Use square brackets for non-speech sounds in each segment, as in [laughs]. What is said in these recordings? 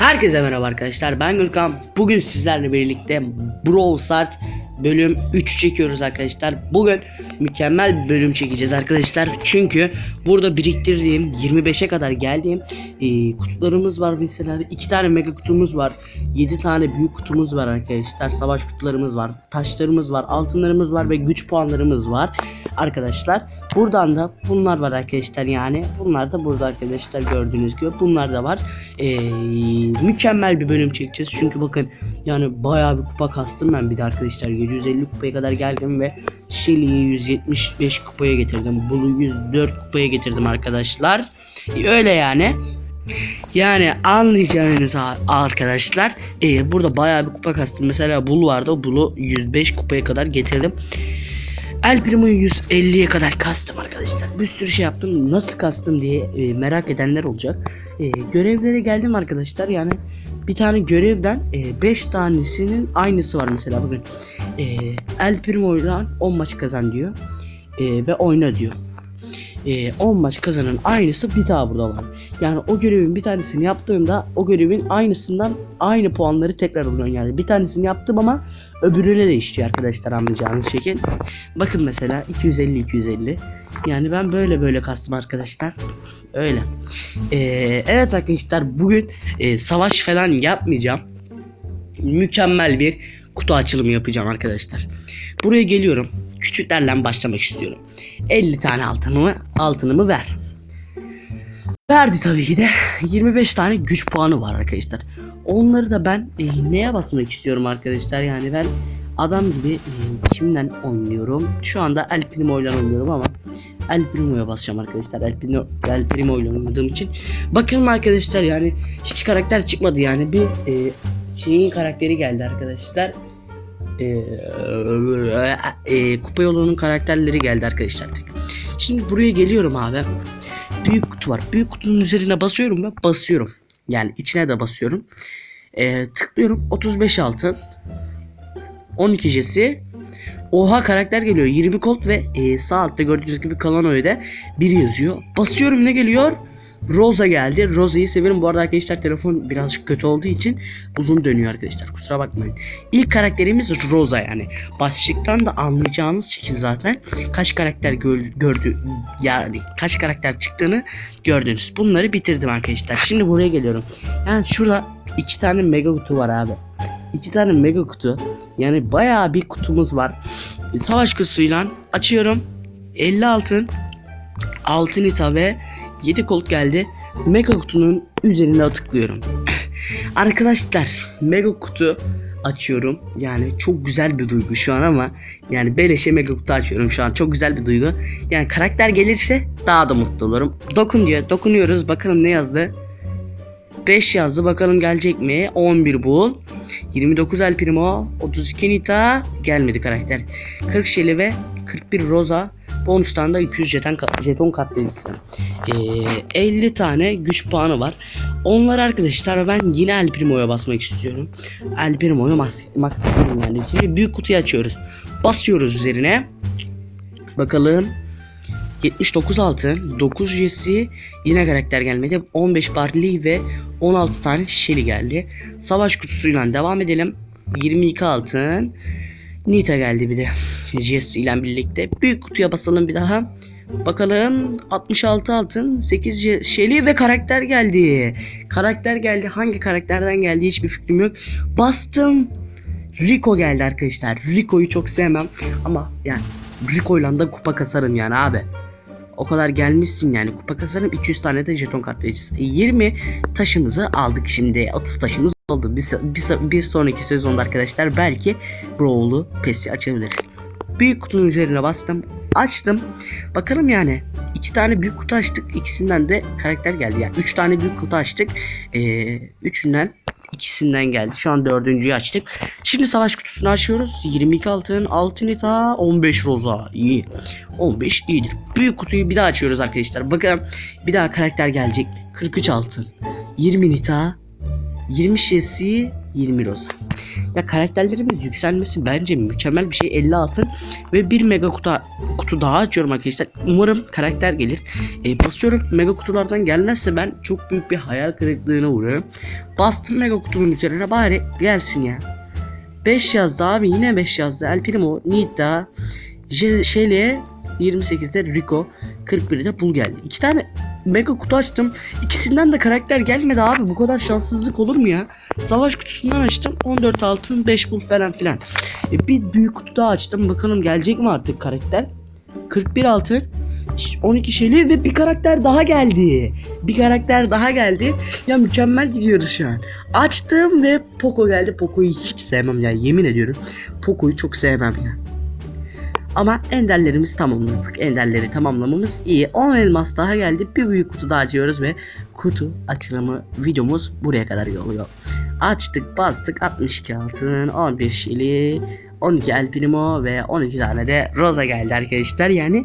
Herkese merhaba arkadaşlar ben Gürkan. Bugün sizlerle birlikte Brawl Stars bölüm 3 çekiyoruz arkadaşlar. Bugün mükemmel bir bölüm çekeceğiz arkadaşlar. Çünkü burada biriktirdiğim 25'e kadar geldiğim e, kutularımız var mesela. 2 tane mega kutumuz var 7 tane büyük kutumuz var arkadaşlar. Savaş kutularımız var Taşlarımız var altınlarımız var ve güç puanlarımız var Arkadaşlar buradan da bunlar var arkadaşlar yani Bunlar da burada arkadaşlar gördüğünüz gibi bunlar da var ee, mükemmel bir bölüm çekeceğiz. Çünkü bakın yani bayağı bir kupa kastım ben bir de arkadaşlar 750 kupaya kadar geldim ve Shelly'yi 175 kupaya getirdim. Blue'yu 104 kupaya getirdim arkadaşlar. Öyle yani. Yani anlayacağınız arkadaşlar ee, burada bayağı bir kupa kastım. Mesela Bull vardı. O Bull'u 105 kupaya kadar getirdim. El Primo'yu 150'ye kadar kastım arkadaşlar. Bir sürü şey yaptım. Nasıl kastım diye e, merak edenler olacak. E, görevlere geldim arkadaşlar. Yani bir tane görevden 5 tanesinin aynısı var mesela bugün. E, El Primo'yla 10 maç kazan diyor. E, ve oyna diyor. E, 10 maç kazanan aynısı bir daha burada var. Yani o görevin bir tanesini yaptığımda o görevin aynısından aynı puanları tekrar alıyorum yani. Bir tanesini yaptım ama öbürüne de işliyor arkadaşlar anlayacağınız şekil. Bakın mesela 250 250. Yani ben böyle böyle kastım arkadaşlar. Öyle. Ee, evet arkadaşlar bugün e, savaş falan yapmayacağım. Mükemmel bir kutu açılımı yapacağım arkadaşlar. Buraya geliyorum. Küçüklerle başlamak istiyorum. 50 tane altınımı altınımı ver. Verdi tabii ki de 25 tane güç puanı var arkadaşlar. Onları da ben e, neye basmak istiyorum arkadaşlar yani ben adam gibi e, kimden oynuyorum? Şu anda El Primo ile oynuyorum ama El Primo'ya basacağım arkadaşlar. El Primo, El Primo ile oynadığım için. Bakalım arkadaşlar yani hiç karakter çıkmadı yani bir e, şeyin karakteri geldi arkadaşlar. E, e, kupa yolunun karakterleri geldi arkadaşlar. Şimdi buraya geliyorum abi. Büyük kutu var. Büyük kutunun üzerine basıyorum ve basıyorum. Yani içine de basıyorum. E, tıklıyorum 35 altın 12 jesi Oha karakter geliyor 20 kolt ve e, sağ altta gördüğünüz gibi kalan öyle biri yazıyor. Basıyorum ne geliyor? Rosa geldi. Rosa'yı severim. Bu arada arkadaşlar telefon birazcık kötü olduğu için uzun dönüyor arkadaşlar. Kusura bakmayın. İlk karakterimiz Rosa yani. Başlıktan da anlayacağınız şekil zaten kaç karakter gör- gördü yani kaç karakter çıktığını gördünüz. Bunları bitirdim arkadaşlar. Şimdi buraya geliyorum. Yani şurada iki tane mega kutu var abi. İki tane mega kutu. Yani bayağı bir kutumuz var. Savaş kutusuyla açıyorum. 50 altın. Altın ita ve 7 kolt geldi. Mega kutunun üzerine tıklıyorum. [laughs] Arkadaşlar mega kutu açıyorum. Yani çok güzel bir duygu şu an ama yani beleşe mega kutu açıyorum şu an. Çok güzel bir duygu. Yani karakter gelirse daha da mutlu olurum. Dokun diyor. Dokunuyoruz. Bakalım ne yazdı. 5 yazdı. Bakalım gelecek mi? 11 bul. 29 El Primo, 32 Nita gelmedi karakter. 40 Shelly ve 41 Rosa. Bonustan da 200 jeton, jeton katlayıcısı. Ee, 50 tane güç puanı var. Onlar arkadaşlar ben yine El Primo'ya basmak istiyorum. El Primo'ya max, max yani. Şimdi büyük kutuyu açıyoruz. Basıyoruz üzerine. Bakalım. 79 altın, 9 Jesse, yine karakter gelmedi. 15 Barley ve 16 tane Shelly geldi. Savaş kutusuyla devam edelim. 22 altın. Nita geldi bir de. Jesse ile birlikte. Büyük kutuya basalım bir daha. Bakalım 66 altın 8 Je- Shelly ve karakter geldi. Karakter geldi. Hangi karakterden geldi hiçbir fikrim yok. Bastım. Rico geldi arkadaşlar. Rico'yu çok sevmem ama yani Rico'yla da kupa kasarım yani abi. O kadar gelmişsin yani kupa kasarım 200 tane de jeton katlayıcısı. E, 20 taşımızı aldık şimdi. 30 taşımız oldu. Bir, bir, bir sonraki sezonda arkadaşlar belki Brawl'u PES'i açabiliriz. Büyük kutunun üzerine bastım. Açtım. Bakalım yani. iki tane büyük kutu açtık. ikisinden de karakter geldi. Yani üç tane büyük kutu açtık. Ee, üçünden ikisinden geldi. Şu an dördüncüyü açtık. Şimdi savaş kutusunu açıyoruz. 22 altın, altın ita, 15 roza. İyi. 15 iyidir. Büyük kutuyu bir daha açıyoruz arkadaşlar. Bakalım bir daha karakter gelecek mi? 43 altın, 20 nita, 20 şesi, 20 roza. Ya karakterlerimiz yükselmesi bence mükemmel bir şey. 50 altın ve bir mega kutu, kutu daha açıyorum arkadaşlar. Umarım karakter gelir. E, basıyorum mega kutulardan gelmezse ben çok büyük bir hayal kırıklığına uğrarım. Bastım mega kutunun üzerine bari gelsin ya. 5 yazdı abi yine 5 yazdı. El Primo, Nita, Shelly 28'de Rico, 41'de Bull geldi. İki tane mega kutu açtım. İkisinden de karakter gelmedi abi. Bu kadar şanssızlık olur mu ya? Savaş kutusundan açtım. 14 altın, 5 Bull falan filan. E, bir büyük kutu daha açtım. Bakalım gelecek mi artık karakter? 41 altın. 12 şeyli ve bir karakter daha geldi. Bir karakter daha geldi. Ya mükemmel gidiyoruz şu an. Açtım ve Poco geldi. Poco'yu hiç sevmem ya yemin ediyorum. Poco'yu çok sevmem ya. Ama enderlerimizi tamamladık. Enderleri tamamlamamız iyi. 10 elmas daha geldi. Bir büyük kutu daha açıyoruz ve kutu açılımı videomuz buraya kadar oluyor. Açtık bastık 62 altın 11 şili 12 El Primo ve 12 tane de Rosa geldi arkadaşlar. Yani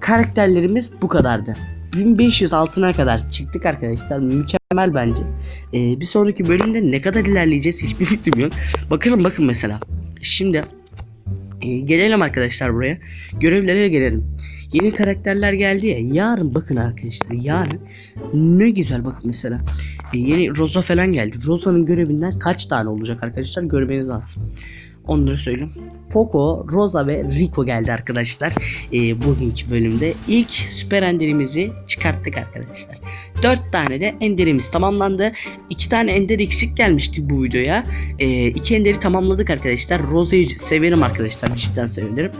karakterlerimiz bu kadardı. 1500 altına kadar çıktık arkadaşlar. Mükemmel bence. Ee, bir sonraki bölümde ne kadar ilerleyeceğiz hiçbir fikrim yok. Bakalım bakın mesela. Şimdi e, gelelim arkadaşlar buraya. Görevlere gelelim. Yeni karakterler geldi ya. Yarın bakın arkadaşlar. Yarın ne güzel bakın mesela. E, yeni Rosa falan geldi. Rosa'nın görevinden kaç tane olacak arkadaşlar görmeniz lazım. Onları söyleyeyim. Poco, Rosa ve Rico geldi arkadaşlar. E, bugünkü bölümde ilk süper enderimizi çıkarttık arkadaşlar. 4 tane de enderimiz tamamlandı. 2 tane ender eksik gelmişti bu videoya. E, iki enderi tamamladık arkadaşlar. Rosa'yı severim arkadaşlar. Cidden sevinirim.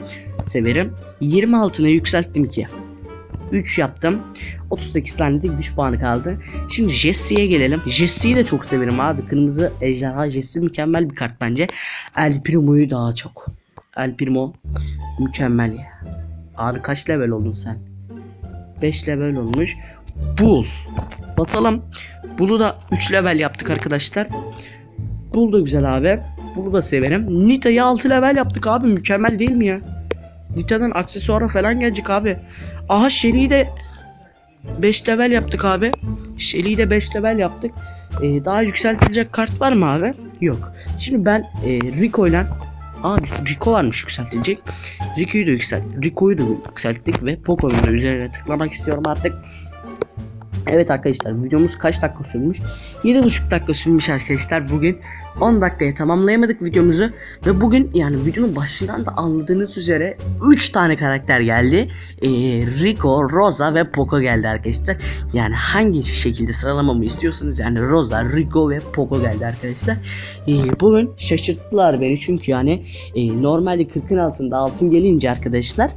Severim. 20 altına yükselttim ki. 3 yaptım. 38 tane de güç puanı kaldı. Şimdi Jesse'ye gelelim. Jesse'yi de çok severim abi. Kırmızı ejderha Jesse mükemmel bir kart bence. El Primo'yu daha çok. El Primo mükemmel ya. Abi kaç level oldun sen? 5 level olmuş. Bull. Basalım. Bull'u da 3 level yaptık arkadaşlar. Bull da güzel abi. Bull'u da severim. Nita'yı 6 level yaptık abi. Mükemmel değil mi ya? Nita'dan aksesuara falan gelecek abi. Aha Shelly'i de 5 level yaptık abi. Shelly'i de 5 level yaptık. Ee, daha yükseltilecek kart var mı abi? Yok. Şimdi ben e, Rico'yla Abi Rico varmış yükseltilecek. Rico'yu da yükselt. Rico'yu da yükselttik ve Poco'nun üzerine tıklamak istiyorum artık. Evet arkadaşlar videomuz kaç dakika sürmüş? 7,5 dakika sürmüş arkadaşlar bugün 10 dakikaya tamamlayamadık videomuzu ve bugün yani videonun başından da anladığınız üzere 3 tane karakter geldi. Ee, Rico, Rosa ve Poco geldi arkadaşlar. Yani hangi şekilde sıralamamı istiyorsanız yani Rosa, Rico ve Poco geldi arkadaşlar. Ee, bugün şaşırttılar beni çünkü yani e, normalde 40'ın altında altın gelince arkadaşlar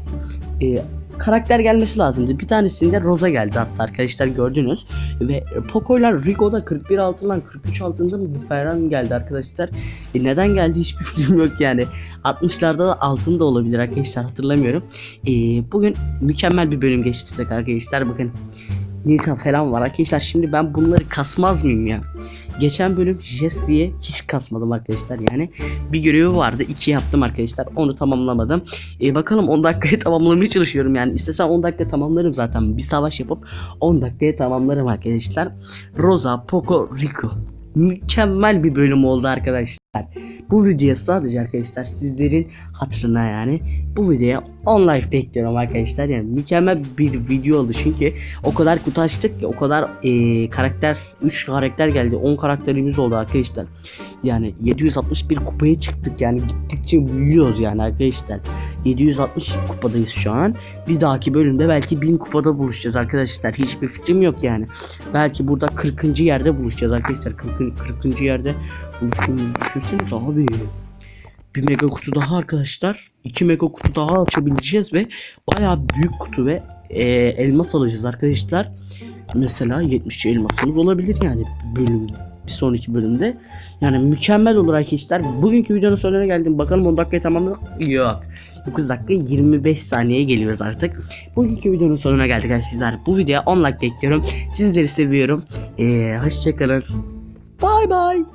e, karakter gelmesi lazımdı. Bir tanesinde Rosa geldi hatta arkadaşlar gördünüz. Ve Poco'yla Rico'da 41 altından 43 altında mı falan geldi arkadaşlar. E neden geldi hiçbir [laughs] fikrim yok yani. 60'larda da altın da olabilir arkadaşlar hatırlamıyorum. E, bugün mükemmel bir bölüm geçirdik arkadaşlar. Bakın Nita falan var arkadaşlar. Şimdi ben bunları kasmaz mıyım ya? Geçen bölüm Jesse'ye hiç kasmadım arkadaşlar yani. Bir görevi vardı. iki yaptım arkadaşlar. Onu tamamlamadım. E, bakalım 10 dakikaya [laughs] tamamlamaya çalışıyorum yani. İstesem 10 dakika tamamlarım zaten. Bir savaş yapıp 10 dakikaya tamamlarım arkadaşlar. Rosa, Poco, Rico. Mükemmel bir bölüm oldu arkadaşlar. Bu videoya sadece arkadaşlar sizlerin hatırına yani bu videoya 10 like bekliyorum arkadaşlar. Yani mükemmel bir video oldu çünkü o kadar kutu açtık ki o kadar e, karakter 3 karakter geldi 10 karakterimiz oldu arkadaşlar. Yani 761 kupaya çıktık yani gittikçe büyüyoruz yani arkadaşlar. 760 kupadayız şu an. Bir dahaki bölümde belki 1000 kupada buluşacağız arkadaşlar. Hiçbir fikrim yok yani. Belki burada 40. yerde buluşacağız arkadaşlar. 40. 40. yerde buluştuğumuzu düşünseniz abi. Bir mega kutu daha arkadaşlar. 2 mega kutu daha açabileceğiz ve bayağı büyük kutu ve e, elmas alacağız arkadaşlar. Mesela 70 elmasımız olabilir yani bölümde. Bir sonraki bölümde. Yani mükemmel olur arkadaşlar. Bugünkü videonun sonuna geldim. Bakalım 10 dakikayı tamamladık. Yok. 9 dakika 25 saniyeye geliyoruz artık. Bugünkü videonun sonuna geldik arkadaşlar. Bu videoya 10 like bekliyorum. Sizleri seviyorum. Ee, hoşçakalın. Bye bye.